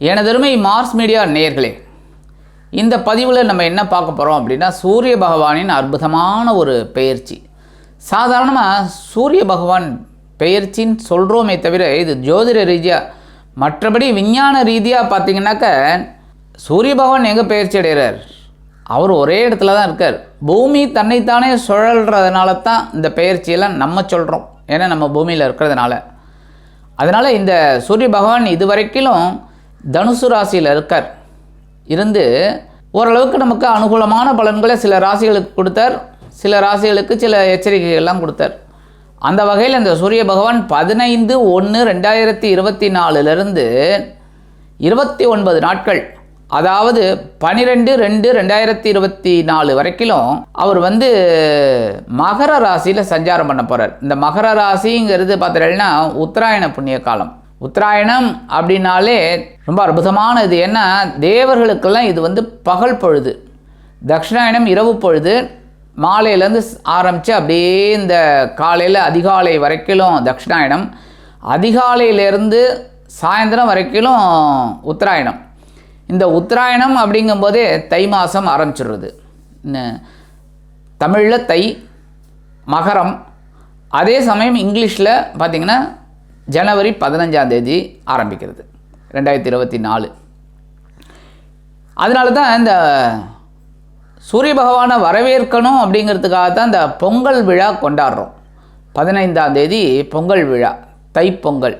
எனதருமை Mars media நேர்களே இந்த பதிவில் நம்ம என்ன பார்க்க போகிறோம் அப்படின்னா சூரிய பகவானின் அற்புதமான ஒரு பெயர்ச்சி. சாதாரணமாக சூரிய பகவான் பெயர்ச்சின்னு சொல்கிறோமே தவிர இது ஜோதிட ரீதியாக மற்றபடி விஞ்ஞான ரீதியாக பார்த்தீங்கன்னாக்க சூரிய பகவான் எங்கே பெயர்ச்சி அடைகிறார்? அவர் ஒரே இடத்துல தான் இருக்கார். பூமி தன்னைத்தானே சுழல்றதுனால தான் இந்த பெயர்ச்சியெல்லாம் நம்ம சொல்கிறோம் ஏன்னா நம்ம பூமியில் இருக்கிறதுனால. அதனால் இந்த சூரிய பகவான் இதுவரைக்கிலும் தனுசு ராசியில் இருக்கார். இருந்து ஓரளவுக்கு நமக்கு அனுகூலமான பலன்களை சில ராசிகளுக்கு கொடுத்தார். சில ராசிகளுக்கு சில எச்சரிக்கைகள்லாம் கொடுத்தார். அந்த வகையில் இந்த சூரிய பகவான் பதினைந்து ஒன்று ரெண்டாயிரத்தி இருபத்தி நாலுலேருந்து இருபத்தி ஒன்பது நாட்கள் அதாவது பனிரெண்டு ரெண்டு ரெண்டாயிரத்தி இருபத்தி நாலு வரைக்கும் அவர் வந்து மகர ராசியில் சஞ்சாரம் பண்ண போகிறார் இந்த மகர ராசிங்கிறது பார்த்தீங்கன்னா உத்தராயண புண்ணிய காலம். உத்தராயணம் அப்படின்னாலே ரொம்ப அற்புதமானது. ஏன்னா தேவர்களுக்கெல்லாம் இது வந்து பகல் பொழுது. தக்ஷிணாயனம் இரவு பொழுது மாலையிலேருந்து ஆரம்பித்து அப்படியே இந்த காலையில் அதிகாலை வரைக்கும் தக்ஷிணாயனம் அதிகாலையிலேருந்து சாயந்தரம் வரைக்கும் உத்தராயணம். இந்த உத்தராயணம் அப்படிங்கும்போதே தை மாதம் ஆரம்பிச்சிடுறது. தமிழில் தை மகரம். அதே சமயம் இங்கிலீஷில் பார்த்திங்கன்னா ஜனவரி பதினஞ்சாம் தேதி ஆரம்பிக்கிறது. ரெண்டாயிரத்தி இருபத்தி நாலு. அதனால தான் இந்த சூரிய பகவானை வரவேற்கணும் அப்படிங்கிறதுக்காக தான் இந்த பொங்கல் விழா கொண்டாடுறோம். பதினைந்தாம் தேதி பொங்கல் விழா தைப்பொங்கல்.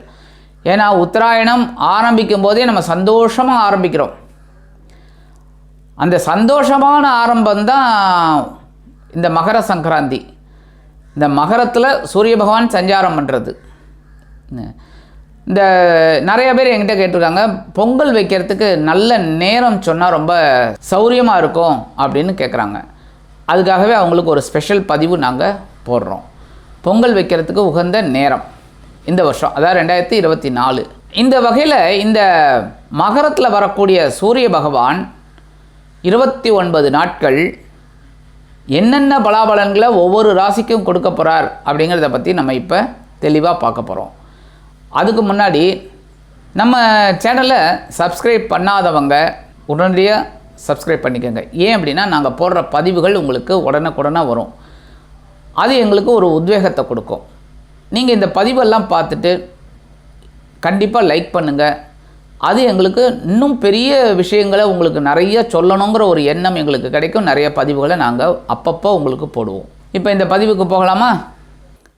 ஏன்னா உத்தராயணம் ஆரம்பிக்கும் போதே நம்ம சந்தோஷமாக ஆரம்பிக்கிறோம். அந்த சந்தோஷமான ஆரம்பம்தான் இந்த மகர சங்கராந்தி. இந்த மகரத்தில் சூரிய பகவான் சஞ்சாரம் பண்ணுறது இந்த நிறைய பேர் என்கிட்ட கேட்டிருக்காங்க பொங்கல் வைக்கிறதுக்கு நல்ல நேரம் சொன்னால் ரொம்ப சௌரியமாக இருக்கும் அப்படின்னு கேட்குறாங்க அதுக்காகவே அவங்களுக்கு ஒரு ஸ்பெஷல் பதிவு நாங்கள் போடுறோம். பொங்கல் வைக்கிறதுக்கு உகந்த நேரம் இந்த வருஷம் அதாவது ரெண்டாயிரத்தி இருபத்தி நாலு. இந்த வகையில் இந்த மகரத்தில் வரக்கூடிய சூரிய பகவான் இருபத்தி ஒன்பது நாட்கள் என்னென்ன பலாபலன்களை ஒவ்வொரு ராசிக்கும் கொடுக்க போகிறார் அப்படிங்கிறத பற்றி நம்ம இப்போ தெளிவாக பார்க்க போகிறோம் அதுக்கு முன்னாடி நம்ம சேனலை சப்ஸ்கிரைப் பண்ணாதவங்க உடனடியாக சப்ஸ்கிரைப் பண்ணிக்கோங்க. ஏன் அப்படின்னா நாங்கள் போடுற பதிவுகள் உங்களுக்கு உடனுக்குடனே வரும். அது எங்களுக்கு ஒரு உத்வேகத்தை கொடுக்கும். நீங்கள் இந்த பதிவெல்லாம் பார்த்துட்டு கண்டிப்பாக லைக் பண்ணுங்கள் அது எங்களுக்கு இன்னும் பெரிய விஷயங்களை உங்களுக்கு நிறைய சொல்லணுங்கிற ஒரு எண்ணம் எங்களுக்கு கிடைக்கும். நிறைய பதிவுகளை நாங்கள் அப்பப்போ உங்களுக்கு போடுவோம். இப்போ இந்த பதிவுக்கு போகலாமா?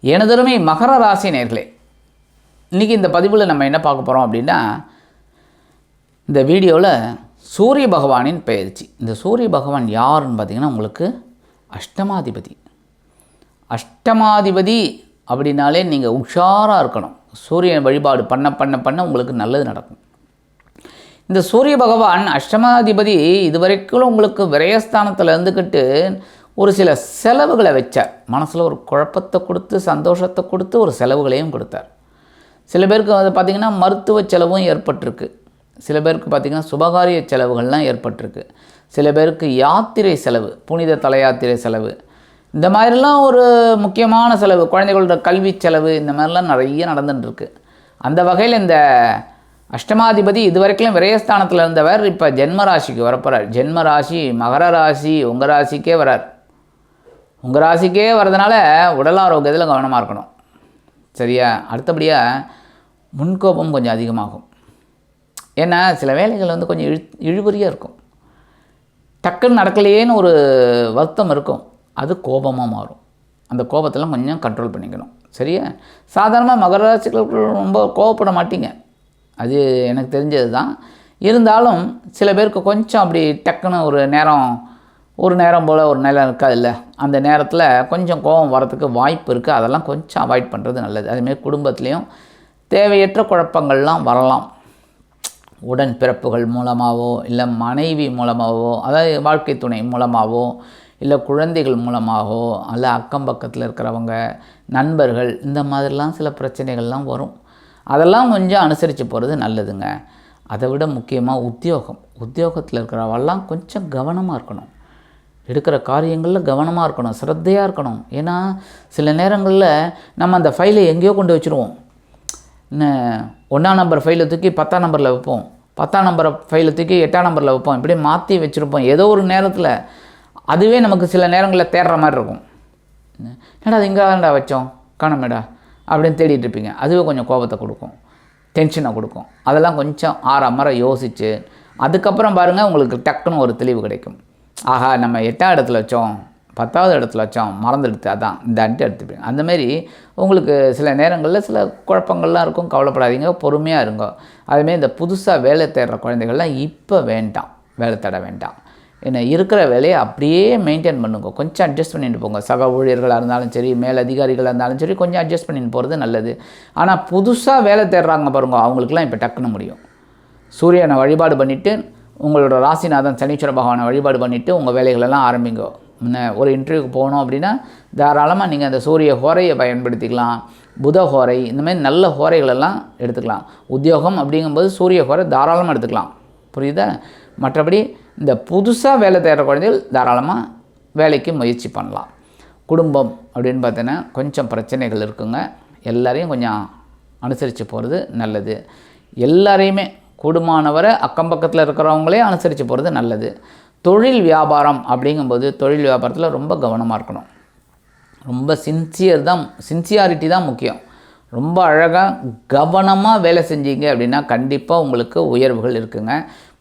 எனதருமை மகர ராசி நேர்களே இன்றைக்கி இந்த பதிவில் நம்ம என்ன பார்க்க போகிறோம் அப்படின்னா இந்த வீடியோவில் சூரிய பகவானின் பெயர்ச்சி. இந்த சூரிய பகவான் யாருன்னு பார்த்தீங்கன்னா உங்களுக்கு அஷ்டமாதிபதி. அஷ்டமாதிபதி அப்படின்னாலே நீங்கள் உஷாராக இருக்கணும். சூரியன் வழிபாடு பண்ண பண்ண பண்ண உங்களுக்கு நல்லது நடக்கும். இந்த சூரிய பகவான் அஷ்டமாதிபதி இதுவரைக்கும் உங்களுக்கு விரயஸ்தானத்தில் இருந்துக்கிட்டு ஒரு சில செலவுகளை வச்சார். மனசில் ஒரு குழப்பத்தை கொடுத்து சந்தோஷத்தை கொடுத்து ஒரு செலவுகளையும் கொடுத்தார். சில பேருக்கு வந்து பார்த்திங்கன்னா மருத்துவ செலவும் ஏற்பட்டிருக்கு. சில பேருக்கு பார்த்திங்கன்னா சுபகாரிய செலவுகள்லாம் ஏற்பட்டிருக்கு. சில பேருக்கு யாத்திரை செலவு புனித தலையாத்திரை செலவு. இந்த மாதிரிலாம் ஒரு முக்கியமான செலவு குழந்தைகளோட கல்வி செலவு இந்த மாதிரிலாம் நிறைய நடந்துட்டுருக்கு. அந்த வகையில் இந்த அஷ்டமாதிபதி இது வரைக்கும் விரயஸ்தானத்தில் இருந்தவர் இப்போ ஜென்ம ராசிக்கு வரப்போகிறார் ஜென்ம ராசி மகர ராசி உங்கள் ராசிக்கே வரார். உங்கள் ராசிக்கே வர்றதுனால உடல் ஆரோக்கியத்தில் கவனமாக இருக்கணும். சரியா? அடுத்தபடியாக முன்கோபம் கொஞ்சம் அதிகமாகும். ஏன்னா சில வேலைகள் வந்து கொஞ்சம் இழு இழுபறியாக இருக்கும். டக்குன்னு நடக்கலையேன்னு ஒரு வருத்தம் இருக்கும். அது கோபமாக மாறும். அந்த கோபத்தெல்லாம் கொஞ்சம் கண்ட்ரோல் பண்ணிக்கணும். சரியா? சாதாரணமாக மகர ரொம்ப கோவப்பட மாட்டீங்க. அது எனக்கு தெரிஞ்சது தான் இருந்தாலும் சில பேருக்கு கொஞ்சம் அப்படி டக்குன்னு ஒரு நேரம் ஒரு நேரம் போல் ஒரு நேரம் இருக்காதுல்ல. அந்த நேரத்தில் கொஞ்சம் கோபம் வரத்துக்கு வாய்ப்பு இருக்குது அதெல்லாம் கொஞ்சம் அவாய்ட் பண்ணுறது நல்லது. அதுமாரி குடும்பத்துலேயும் தேவையற்ற குழப்பங்கள்லாம் வரலாம். உடன் பிறப்புகள் மூலமாகவோ இல்லை மனைவி மூலமாகவோ அதாவது வாழ்க்கை துணை மூலமாகவோ இல்லை குழந்தைகள் மூலமாகவோ அல்ல அக்கம் பக்கத்தில் இருக்கிறவங்க நண்பர்கள் இந்த மாதிரிலாம் சில பிரச்சனைகள்லாம் வரும். அதெல்லாம் கொஞ்சம் அனுசரித்து போகிறது நல்லதுங்க. அதை விட முக்கியமாக உத்தியோகம். உத்தியோகத்தில் இருக்கிறவெல்லாம் கொஞ்சம் கவனமாக இருக்கணும். எடுக்கிற காரியங்களில் கவனமாக இருக்கணும் சிரத்தையாக இருக்கணும். ஏன்னா சில நேரங்களில் நம்ம அந்த ஃபைலை எங்கேயோ கொண்டு வச்சுருவோம். என்ன ஒன்றாம் நம்பர் ஃபைலை தூக்கி பத்தாம் நம்பரில் வைப்போம். பத்தாம் நம்பரை ஃபைலை தூக்கி எட்டாம் நம்பரில் வைப்போம். இப்படி மாற்றி வச்சுருப்போம். ஏதோ ஒரு நேரத்தில் அதுவே நமக்கு சில நேரங்களில் தேடுற மாதிரி இருக்கும். என்னடா அது இங்கே தான்டா வச்சோம்? காணமேடா அப்படின்னு தேடிட்டு இருப்பீங்க. அதுவே கொஞ்சம் கோபத்தை கொடுக்கும். டென்ஷனை கொடுக்கும். அதெல்லாம் கொஞ்சம் ஆற மரம் யோசித்து அதுக்கப்புறம் பாருங்கள் உங்களுக்கு டக்குன்னு ஒரு தெளிவு கிடைக்கும். ஆஹா நம்ம எட்டாம் இடத்துல வச்சோம் பத்தாவது இடத்துல வச்சோம் மறந்துடுத்து அதான் இந்த அன்ட்டு எடுத்துப்பீங்க அந்த மாதிரி உங்களுக்கு சில நேரங்களில் சில குழப்பங்கள்லாம் இருக்கும் கவலைப்படாதீங்க பொறுமையாக இருங்க. அதுமாரி இந்த புதுசாக வேலை தேடுற குழந்தைகள்லாம் இப்போ வேண்டாம் வேலை தேட வேண்டாம். என்ன இருக்கிற வேலையை அப்படியே மெயின்டைன் பண்ணுங்க. கொஞ்சம் அட்ஜஸ்ட் பண்ணிட்டு போங்க. சக ஊழியர்களாக இருந்தாலும் சரி மேலதிகாரிகளாக இருந்தாலும் சரி கொஞ்சம் அட்ஜஸ்ட் பண்ணிட்டு போகிறது நல்லது. ஆனால் புதுசாக வேலை தேடுறாங்க பாருங்க அவங்களுக்குலாம் இப்போ டக்குன்னு முடியும். சூரியனை வழிபாடு பண்ணிவிட்டு உங்களோட ராசிநாதன் சனீஸ்வர பகவானை வழிபாடு பண்ணிவிட்டு உங்கள் வேலைகளெல்லாம் ஆரம்பிங்க. முன்ன ஒரு இன்டர்வியூக்கு போகணும் அப்படின்னா தாராளமாக நீங்கள் அந்த சூரிய ஹோரையை பயன்படுத்திக்கலாம் புத ஹோரை இந்த மாதிரி நல்ல ஹோரைகளெல்லாம் எடுத்துக்கலாம். உத்தியோகம் அப்படிங்கும்போது சூரிய ஹோரை தாராளமாக எடுத்துக்கலாம். புரியுதா? மற்றபடி இந்த புதுசாக வேலை தேடுற குழந்தைகள் தாராளமாக வேலைக்கு முயற்சி பண்ணலாம். குடும்பம் அப்படின்னு பார்த்தீங்கன்னா கொஞ்சம் பிரச்சனைகள் இருக்குங்க. எல்லாரையும் கொஞ்சம் அனுசரித்து போகிறது நல்லது. எல்லாரையுமே கூடுமானவரை அக்கம் பக்கத்தில் இருக்கிறவங்களே அனுசரித்து போகிறது நல்லது. தொழில் வியாபாரம் அப்படிங்கும்போது தொழில் வியாபாரத்தில் ரொம்ப கவனமாக இருக்கணும். ரொம்ப சின்சியர் தான் சின்சியாரிட்டி தான் முக்கியம். ரொம்ப அழகாக கவனமாக வேலை செஞ்சீங்க அப்படின்னா கண்டிப்பாக உங்களுக்கு உயர்வுகள் இருக்குங்க.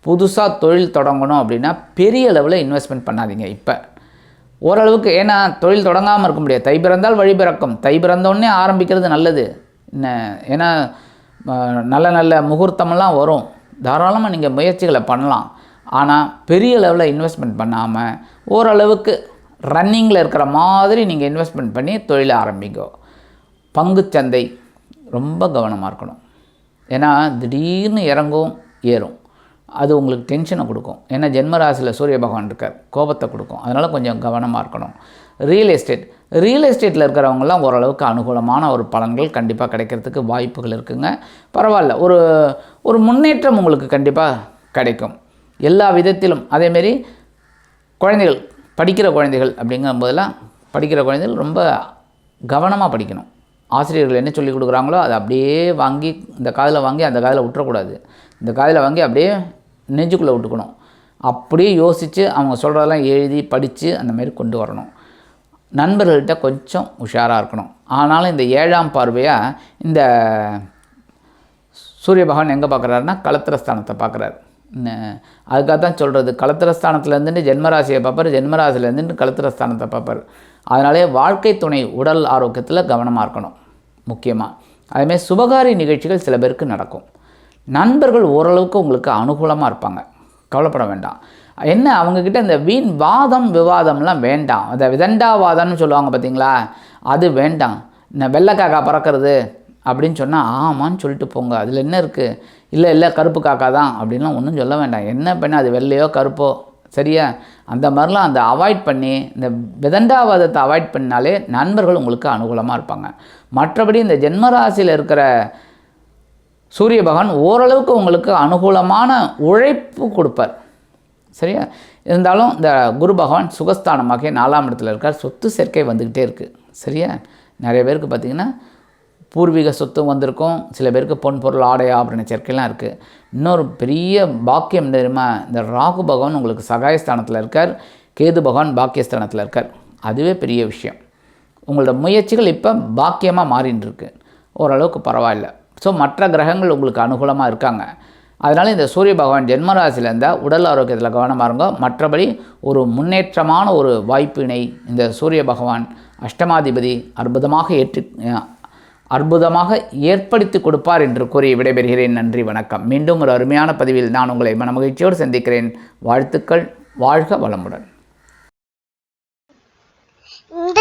புதுசாக தொழில் தொடங்கணும் அப்படின்னா பெரிய அளவில் இன்வெஸ்ட்மெண்ட் பண்ணாதீங்க இப்போ. ஓரளவுக்கு ஏன்னா தொழில் தொடங்காமல் இருக்க முடியாது. தை பிறந்தால் வழி பிறக்கும். தை பிறந்தோடனே ஆரம்பிக்கிறது நல்லது. என்ன ஏன்னா நல்ல நல்ல முகூர்த்தமெல்லாம் வரும். தாராளமாக நீங்கள் முயற்சிகளை பண்ணலாம். ஆனால் பெரிய லெவலில் இன்வெஸ்ட்மெண்ட் பண்ணாமல் ஓரளவுக்கு ரன்னிங்கில் இருக்கிற மாதிரி நீங்கள் இன்வெஸ்ட்மெண்ட் பண்ணி தொழிலை ஆரம்பிங்க. பங்குச்சந்தை ரொம்ப கவனமாக இருக்கணும். ஏன்னா திடீர்னு இறங்கும் ஏறும். அது உங்களுக்கு டென்ஷனை கொடுக்கும். ஏன்னா ஜென்மராசியில் சூரிய பகவான் இருக்கார். கோபத்தை கொடுக்கும். அதனால் கொஞ்சம் கவனமாக இருக்கணும். ரியல் எஸ்டேட் ரியல் எஸ்டேட்டில் இருக்கிறவங்கலாம் ஓரளவுக்கு அனுகூலமான ஒரு பலன்கள் கண்டிப்பாக கிடைக்கிறதுக்கு வாய்ப்புகள் இருக்குங்க. பரவாயில்ல. ஒரு ஒரு முன்னேற்றம் உங்களுக்கு கண்டிப்பாக கிடைக்கும். எல்லா விதத்திலும். அதேமாரி குழந்தைகள் படிக்கிற குழந்தைகள் அப்படிங்கும்போதெல்லாம் படிக்கிற குழந்தைகள் ரொம்ப கவனமாக படிக்கணும். ஆசிரியர்கள் என்ன சொல்லி கொடுக்குறாங்களோ அதை அப்படியே வாங்கி இந்த காதில் வாங்கி அந்த காதில் விட்டுறக்கூடாது. இந்த காதில் வாங்கி அப்படியே நெஞ்சுக்குள்ளே விட்டுக்கணும். அப்படியே யோசித்து அவங்க சொல்கிறதெல்லாம் எழுதி படித்து அந்த மாதிரி கொண்டு வரணும். நண்பர்கள்கிட்ட கொஞ்சம் உஷாராக இருக்கணும். ஆனாலும் இந்த ஏழாம் பார்வையாக இந்த சூரிய பகவான் எங்கே பார்க்குறாருன்னா களத்திரஸ்தானத்தை பார்க்குறாரு அதுக்காக தான் சொல்கிறது கலத்திரஸ்தானத்துலேருந்து ஜென்மராசியை பார்ப்பார் ஜென்மராசிலேருந்து களத்திரஸ்தானத்தை பார்ப்பார். அதனாலே வாழ்க்கை துணை உடல் ஆரோக்கியத்தில் கவனமாக இருக்கணும் முக்கியமாக அதேமாதிரி சுபகாரி நிகழ்ச்சிகள் சில பேருக்கு நடக்கும். நண்பர்கள் ஓரளவுக்கு உங்களுக்கு அனுகூலமாக இருப்பாங்க. கவலைப்பட வேண்டாம். என்ன அவங்கக்கிட்ட இந்த வீண் வாதம் விவாதம்லாம் வேண்டாம். அந்த விதண்டாவாதம்னு சொல்லுவாங்க பார்த்தீங்களா? அது வேண்டாம். இந்த வெள்ளைக்காக்கா பறக்கிறது அப்படின்னு சொன்னால் ஆமான்னு சொல்லிட்டு போங்க. அதில் என்ன இருக்குது இல்லை இல்லை கருப்பு காக்கா தான் அப்படின்லாம் ஒன்றும் சொல்ல வேண்டாம். என்ன பண்ண அது வெள்ளையோ கருப்போ? சரியா? அந்த மாதிரிலாம் அந்த அவாய்ட் பண்ணி இந்த விதண்டாவாதத்தை அவாய்ட் பண்ணாலே நண்பர்கள் உங்களுக்கு அனுகூலமாக இருப்பாங்க. மற்றபடி இந்த ஜென்மராசியில் இருக்கிற சூரிய பகவான் ஓரளவுக்கு உங்களுக்கு அனுகூலமான உழைப்பு கொடுப்பார். சரியா? இருந்தாலும் இந்த குரு பகவான் சுகஸ்தானமாக நாலாம் இடத்துல இருக்கார். சொத்து சேர்க்கை வந்துக்கிட்டே இருக்குது சரியா? நிறைய பேருக்கு பார்த்திங்கன்னா பூர்வீக சொத்தும் வந்திருக்கும். சில பேருக்கு பொன் பொருள் ஆடை ஆபரண சேர்க்கைலாம் இருக்குது இன்னொரு பெரிய பாக்கியம் தெரியுமா? இந்த ராகு பகவான் உங்களுக்கு சகாயஸ்தானத்தில் இருக்கார். கேது பகவான் பாக்கியஸ்தானத்தில் இருக்கார். அதுவே பெரிய விஷயம். உங்களோட முயற்சிகள் இப்போ பாக்கியமாக மாறின்னு இருக்கு. ஓரளவுக்கு பரவாயில்ல. ஸோ மற்ற கிரகங்கள் உங்களுக்கு அனுகூலமாக இருக்காங்க. அதனால் இந்த சூரிய பகவான் ஜென்மராசியில் இருந்தால் உடல் ஆரோக்கியத்தில் கவனமாக இருங்க மற்றபடி ஒரு முன்னேற்றமான ஒரு வாய்ப்பினை இந்த சூரிய பகவான் அஷ்டமாதிபதி அற்புதமாக ஏற்று அற்புதமாக ஏற்படுத்தி கொடுப்பார் என்று கூறி விடைபெறுகிறேன். நன்றி வணக்கம். மீண்டும் ஒரு அருமையான பதிவில் நான் உங்களை மனமகிழ்ச்சியோடு சந்திக்கிறேன். வாழ்த்துக்கள் வாழ்க வளமுடன்.